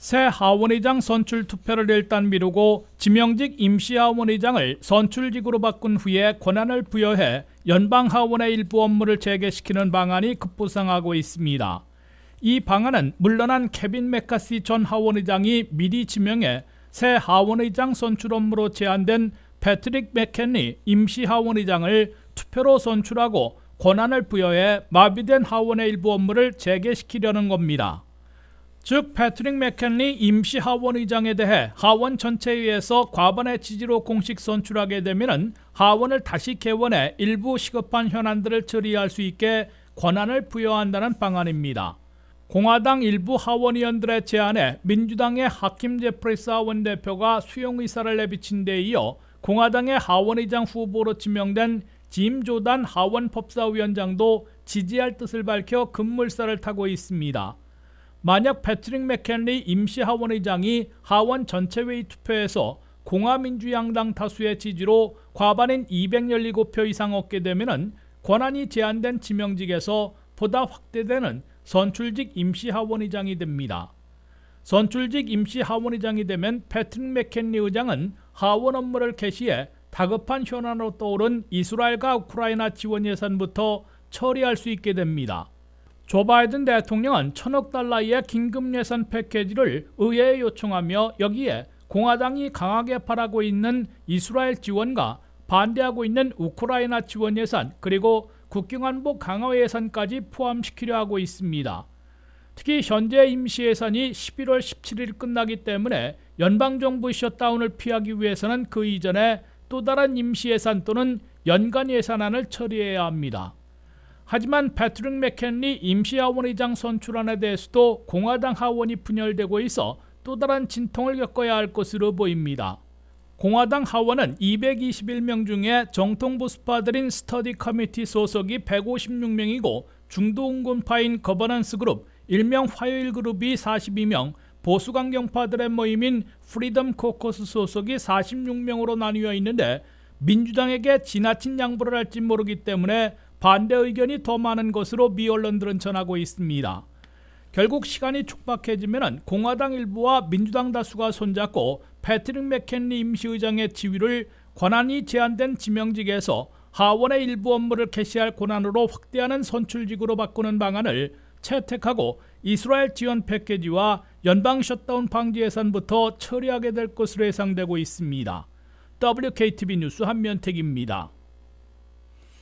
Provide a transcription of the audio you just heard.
새 하원의장 선출 투표를 일단 미루고 지명직 임시 하원의장을 선출직으로 바꾼 후에 권한을 부여해 연방 하원의 일부 업무를 재개시키는 방안이 급부상하고 있습니다. 이 방안은 물러난 케빈 메카시 전 하원의장이 미리 지명해 새 하원의장 선출 업무로 제안된 패트릭 맥켄리 임시 하원의장을 투표로 선출하고 권한을 부여해 마비된 하원의 일부 업무를 재개시키려는 겁니다. 즉 패트릭 맥켄리 임시 하원의장에 대해 하원 전체회에서 과반의 지지로 공식 선출하게 되면 하원을 다시 개원해 일부 시급한 현안들을 처리할 수 있게 권한을 부여한다는 방안입니다. 공화당 일부 하원의원들의 제안에 민주당의 하킴 제프리스 하원 대표가 수용 의사를 내비친 데 이어 공화당의 하원의장 후보로 지명된 짐 조단 하원 법사위원장도 지지할 뜻을 밝혀 급물살을 타고 있습니다. 만약 패트릭 맥켄리 임시 하원의장이 하원 전체회의 투표에서 공화민주양당 다수의 지지로 과반인 217표 이상 얻게 되면 권한이 제한된 지명직에서 보다 확대되는 선출직 임시 하원의장이 됩니다. 선출직 임시 하원의장이 되면 패트릭 맥켄리 의장은 하원 업무를 개시해 다급한 현안으로 떠오른 이스라엘과 우크라이나 지원 예산부터 처리할 수 있게 됩니다. 조 바이든 대통령은 천억 달러의 긴급 예산 패키지를 의회에 요청하며 여기에 공화당이 강하게 바라고 있는 이스라엘 지원과 반대하고 있는 우크라이나 지원 예산 그리고 국경안보 강화 예산까지 포함시키려 하고 있습니다. 특히 현재 임시 예산이 11월 17일 끝나기 때문에 연방정부 셧다운을 피하기 위해서는 그 이전에 또 다른 임시 예산 또는 연간 예산안을 처리해야 합니다. 하지만 패트릭 맥켄리 임시 하원 의장 선출안에 대해서도 공화당 하원이 분열되고 있어 또 다른 진통을 겪어야 할 것으로 보입니다. 공화당 하원은 221명 중에 정통 보수파들인 스터디 커미티 소속이 156명이고 중도운동파인 거버넌스 그룹, 일명 화요일 그룹이 42명, 보수 강경파들의 모임인 프리덤 코커스 소속이 46명으로 나뉘어 있는데 민주당에게 지나친 양보를 할지 모르기 때문에 반대 의견이 더 많은 것으로 미 언론들은 전하고 있습니다. 결국 시간이 촉박해지면 공화당 일부와 민주당 다수가 손잡고 패트릭 맥켄리 임시의장의 지위를 권한이 제한된 지명직에서 하원의 일부 업무를 개시할 권한으로 확대하는 선출직으로 바꾸는 방안을 채택하고 이스라엘 지원 패키지와 연방 셧다운 방지 예산부터 처리하게 될 것으로 예상되고 있습니다. WKTV 뉴스 한면택입니다.